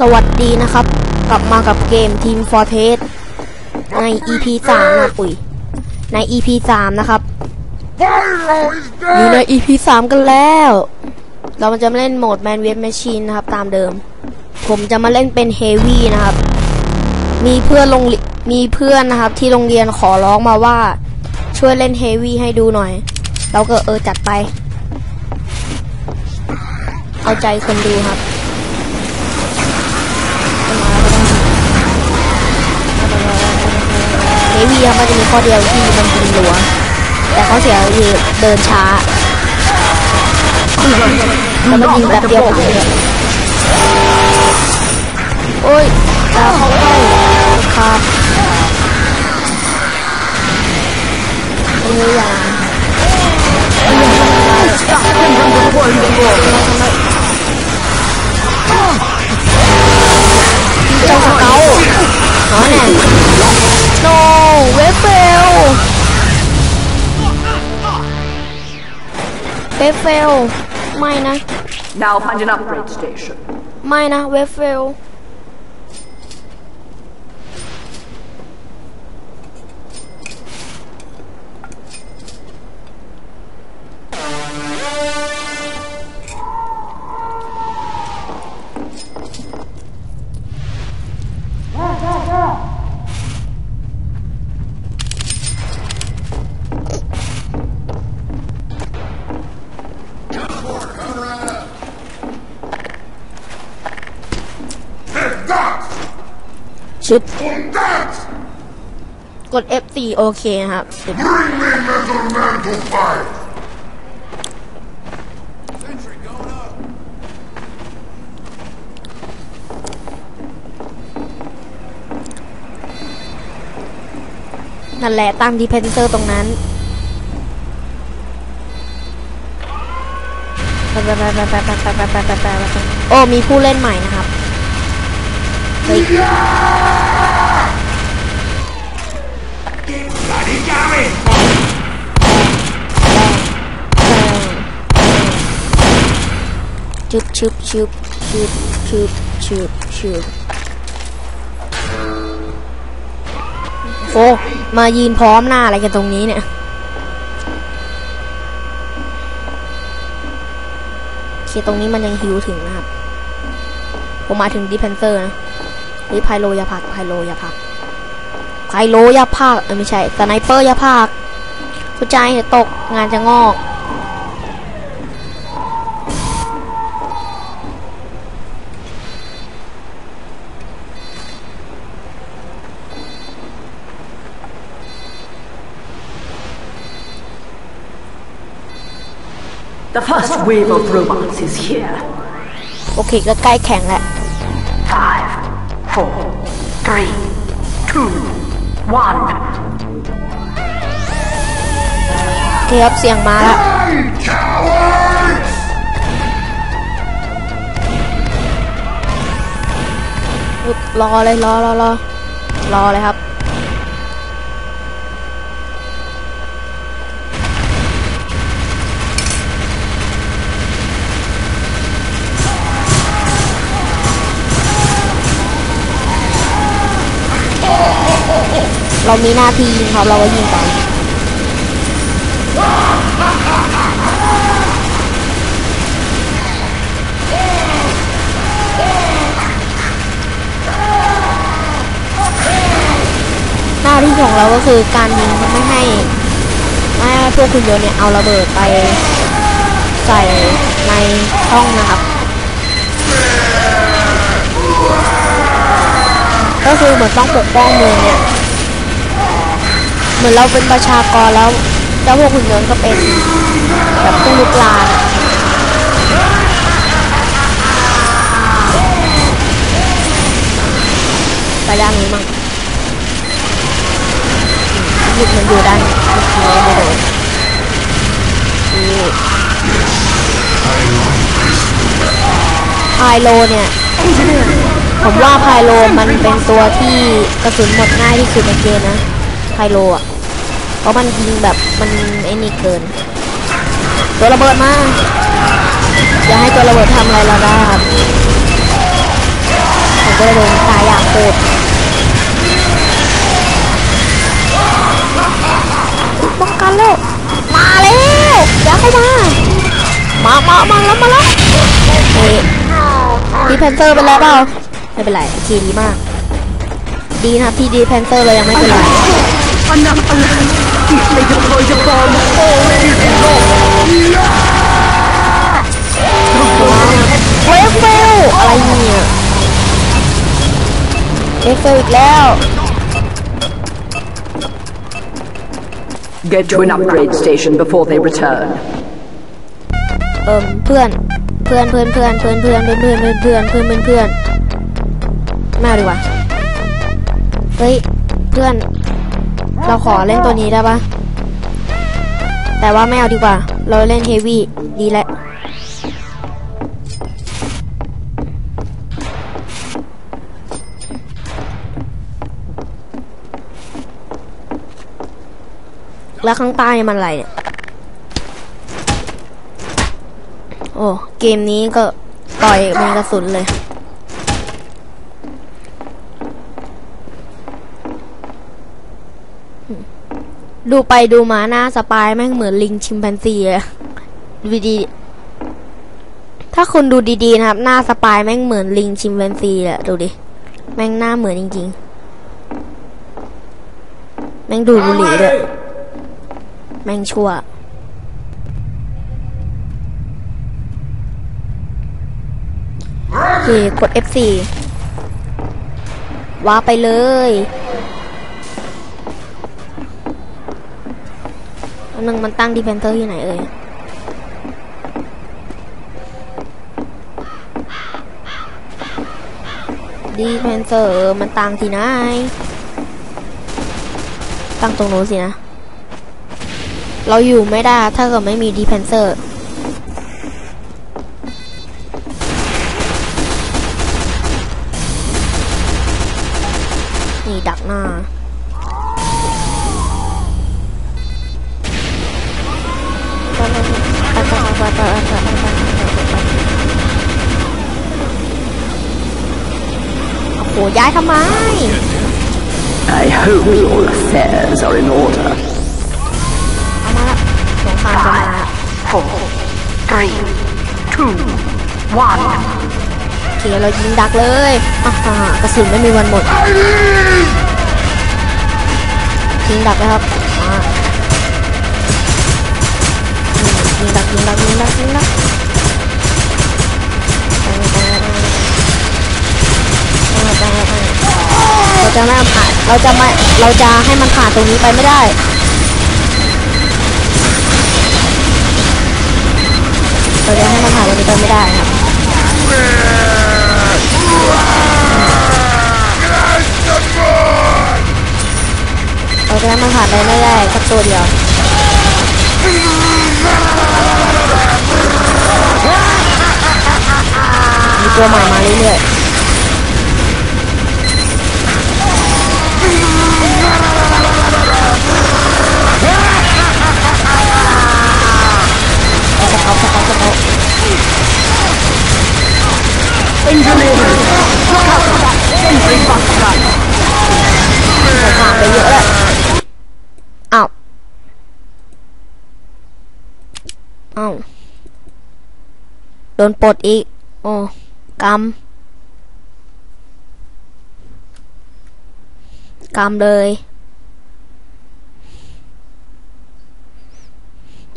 สวัสดีนะครับ กลับมากับเกม Team Fortress ใน EP 3นะปุ๋ยใน EP 3นะครับอยู่ใน EP 3 กันแล้ว เราจะมาเล่นโหมด Man vs Machine นะครับ ตามเดิม ผมจะมาเล่นเป็น Heavy นะครับ มีเพื่อนโรงมีเพื่อนนะครับ ที่โรงเรียนขอร้องมาว่า ช่วยเล่น Heavy ให้ดูหน่อย เราก็เออจัดไป เอาใจคนดูครับ เวีครับมันจะมีข้อเดียวที่มันเป็นหลัวแต่เขาเสียคือเดินช้าแล้วมันยิงแบบเดียวผ่ายโอ้ยดาวเข้าใกล้ครับ fail. Miner. Now find an upgrade station. Miner, we're full. ชึดกด F4 โอเคนะครับนั่นแหละตามดีเพนเซอร์ตรงนั้นโอ้มีผู้เล่นใหม่นะครับ ชุบชุบชุบชุบชุบชุบชุบโอ้มายืนพร้อมหน้าอะไรกันตรงนี้เนี่ยเคตรงนี้มันยังฮิวถึงนะครับ ผมมาถึงดิเพนเซอร์นะ เฮ้ยไพโลอย่าพักไพโลอย่าพักไพโลอย่าพักเออไม่ใช่สไนเปอร์อย่าพักผู้ใจจะตกงานจะงอก The first wave of robots is here. โอเคก็ใกล้แข่งแล้ว Five, four, three, two, one. เทียบเสียงมาแล้ว รอเลยรอรอรอรอเลยครับ เรามีหน้าที่ยิงครับเราก็ยิงไปหน้าที่ของเราก็คือการยิงไม่ให้ไม่ให้พวกคุณโยนเนี่ยเอาระเบิดไปใส่ในห้องนะครับ ก็คือเหมือนต้องปกป้องเมืองเนี่ย มือนเราเป็นประชากรแล้วเจ้าพวกหุ่นยนต์ก็เป็นแบบผู้ลุกลานไปด้านนี้มั่งหยุดมันอยู่ด้านนี้ไม่โดนพายโลเนี่ยผมว่าพายโลมันเป็นตัวที่กระสุนหมดง่ายที่สุดในเกมนะพายโลอะ เพราะมันยิงแบบมันไอ้นี่เกิน ตัวระเบิดมาอย่าให้ตัวระเบิดทำอะไรเราได้ครับก็เลยโดนตายอย่างโหดป้องกันแล้วมาแล้วอย่าเข้ามามามามาแล้วมาแล้วเฮ้ยดีเพนเซอร์เป็นไรเปล่าไม่เป็นไรโอเคดีมาก ดีนะครับที่ดีเพนเซอร์เลยยังไม่เป็นไร Enough alone. They deployed a bomb already below. เวฟเฟลอะไรเนี่ยเวฟเฟลอีกแล้ว Get to an upgrade station before they return. เอิมเพื่อนเพื่อนเพื่อนเพื่อนเพื่อนเพื่อนเพื่อนเพื่อนเพื่อนเพื่อนเพื่อนเพื่อนม่เอาดีกว่าเฮ้ยเพื่อน เราขอเล่นตัวนี้ได้ปะแต่ว่าไม่เอาดีกว่า เราเล่นเฮฟวี่ดีแล้วแล้วข้างใต้มันอะไรเนี่ย โอ้ เกมนี้ก็ต่อยมีกระสุนเลย ดูไปดูมาหน้าสปายแม่งเหมือนลิงชิมแปนซีเลยดูดี ถ้าคุณดูดีๆนะครับ หน้าสปายแม่งเหมือนลิงชิมแปนซีอะดูดิ แม่งหน้าเหมือนจริงๆ แม่งดูดบุหรี่ด้วยแม่งชั่ว โอเค กด F4 ว้าไปเลย หนึ่งมันตั้งดีเพนเตอร์ที่ไหนเอ่ยดีเพนเซอร์มันตั้งที่ไหน ตั้งตรงโน้นสินะ เราอยู่ไม่ได้ถ้าเกิดไม่มีดีเพนเซอร์ โอ้โหย้ายทำไม I hope your affairs are in order. เอามาละสงครามจะมาละ Four, three, two, one. โอเคเรายิงดักเลยอ่าฮะกระสุนไม่มีวันหมดยิงดักนะครับอ่าอืมยิงดักยิงดักยิงดักยิงดัก จะไม่ผ่าน เราจะไม่เราจะให้มันผ่านตรงนี้ไปไม่ได้เราจะให้มันผ่านตรงนี้ไปไม่ได้ครับเราจะให้มันผ่านไปไม่ได้สักตัวเดียวมีตัวใหม่มาเรื่อยๆ Engineering. Look out for that sentry buster. เราผ่าไปเยอะแล้วอ้าวอ้าวโดนปลดอีก โอ้กรรมกรรมเลย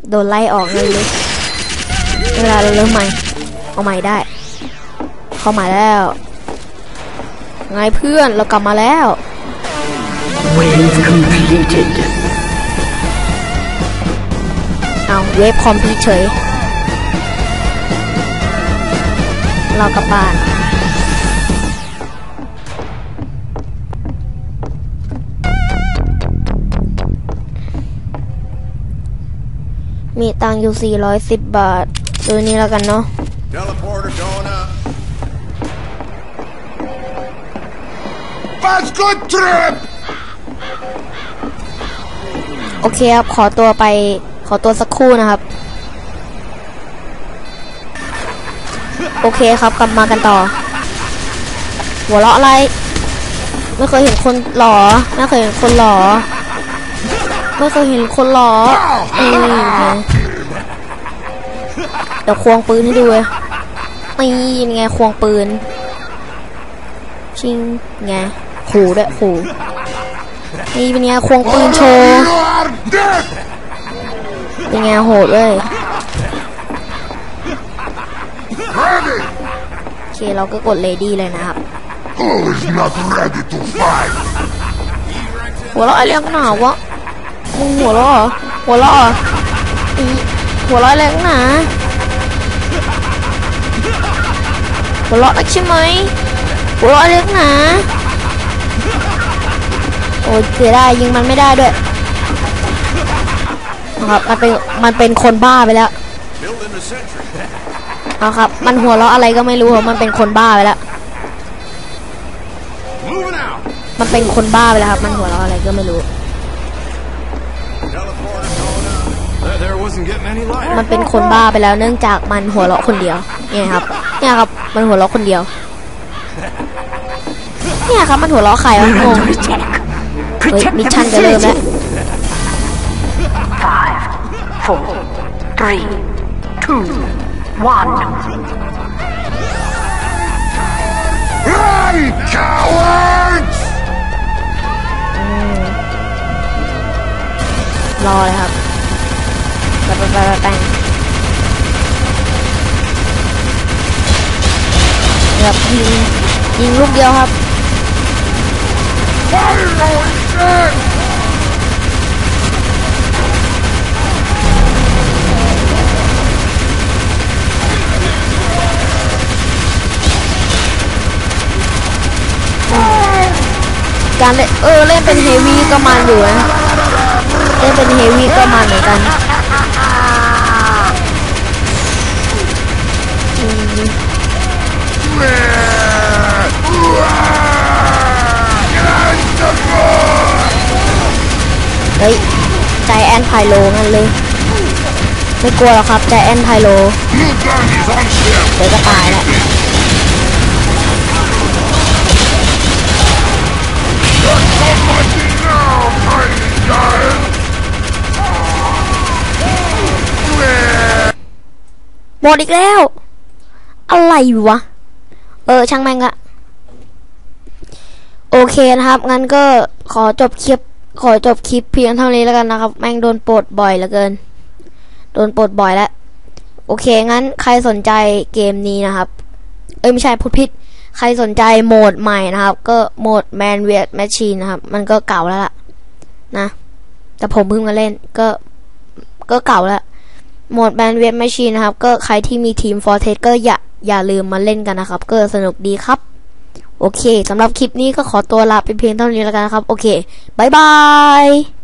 โดนไล่ออกเลยเวลาเราเริ่มใหม่ เอาใหม่ได้ เข้ามาแล้ว ไงเพื่อนเรากลับมาแล้ว Wave completed. เอาเวฟคอมพิวเฉย เรากลับบ้านมีตังค์อยู่ 410 บาทซื้อนี้แล้วกันเนาะ Fast good trip! โอเคครับ ขอตัวไป ขอตัวสักครู่นะครับ โอเคครับ กลับมากันต่อ หัวเราะอะไร ไม่เคยเห็นคนหลอไม่เคยเห็นคนหลอไม่เคยเห็นคนหลอเออไงเดี๋ยวควงปืนให้ดูเลยนี่ไงควงปืนชิงไง ขู่ด้วยขู่นี่เป็นไงควงปืนโชว์เป็นไงโหดเลยโอเคเราก็กดเลดี้เลยนะครับหัวเราะอะไรกันหนาวะมึงหัวเราะหัวเราะหัวเราะอะไรกันหนาหัวเราะนักใช่ไหมหัวเราะอะไรกันหนา โอ้ยเสียดายยิงมันไม่ได้ด้วยครับมันเป็นมันเป็นคนบ้าไปแล้วเอาครับ มันหัวเราะอะไรก็ไม่รู้ครับมันเป็นคนบ้าไปแล้วมันเป็นคนบ้าไปแล้วครับ มันหัวเราะอะไรก็ไม่รู้ มันเป็นคนบ้าไปแล้วเนื่องจากมันหัวเราะคนเดียว เนี่ยครับ เนี่ยครับ มันหัวเราะคนเดียว เนี่ยครับ มันหัวเราะใครวะงง มิช the ชั่นจะเริ่มแล้ว facility. Five, four, three, two, one. Run, cowards! รอเลยครับไปไปไปไปไปแบบยิงยิงลูกเดียวครับ การเล่นเออเล่นเป็นเฮฟวี่ก็มันอยู่นะเล่นเป็นเฮฟวี่ก็มันเหมือนกันอืม เฮ้ยใจแอนไพโลงั้นเลย ไม่กลัวหรอกครับใจแอนไพโลเดี๋ยวก็ตายแล้วหมดอีกแล้ว อะไรวะ เออ ช่างแม่งอะโอเคนะครับ งั้นก็ขอจบคลิป ขอจบคลิปเพียงเท่านี้แล้วกันนะครับ แม่งโดนปลดบ่อยเหลือเกิน โดนปลดบ่อยแล้ว โอเค งั้นใครสนใจเกมนี้นะครับ เอ้ยไม่ใช่พูดผิด ใครสนใจโหมดใหม่นะครับ ก็โหมด Man v s Machine นะครับ มันก็เก่าแล้วล่ะ นะ แต่ผมเพิ่งมาเล่น ก็ ก็เก่าแล้ว โหมดแบนเว b แมชชีนนะครับ ก็ใครที่มีทีม f o r t e ก็อย่าอย่าลืมมาเล่นกันนะครับ ก็สนุกดีครับ โอเคสำหรับคลิปนี้ก็ขอตัวลาไปเพียงเท่านี้แล้วกันนะครับ โอเคบายบาย